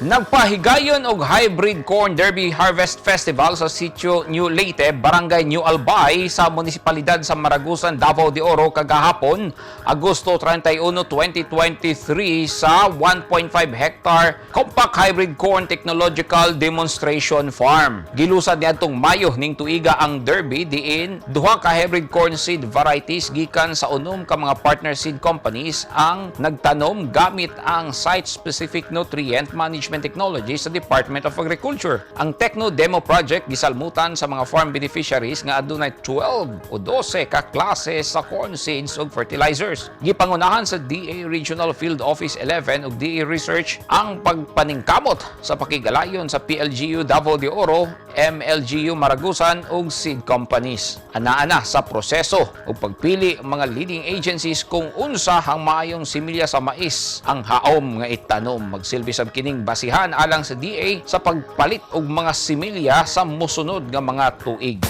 Nagpahigayon og hybrid corn derby harvest festival sa sitio New Leyte, Barangay New Albay sa munisipalidad sa Maragusan, Davao de Oro kagahapon, Agosto 31, 2023 sa 1.5 hectare compact hybrid corn technological demonstration farm. Gilusad niadtong Mayo ning tuiga ang derby diin duha ka hybrid corn seed varieties gikan sa unom ka mga partner seed companies ang nagtanom gamit ang site-specific nutrient management technology sa Department of Agriculture. Ang Techno Demo Project gisalmutan sa mga farm beneficiaries nga adunay 12 o 12 ka klase sa corn seeds ug fertilizers. Gipangunahan sa DA Regional Field Office 11 ug DA Research ang pagpaningkamot sa pakigalayon sa PLGU Davao de Oro, MLGU Maragusan ug seed companies. Anaa na sa proseso ug pagpili ang mga leading agencies kung unsa ang maayong similya sa mais ang haom nga itanom magsilbi sab kining basihan alang sa DA sa pagpalit og mga similya sa musunod nga mga tuig.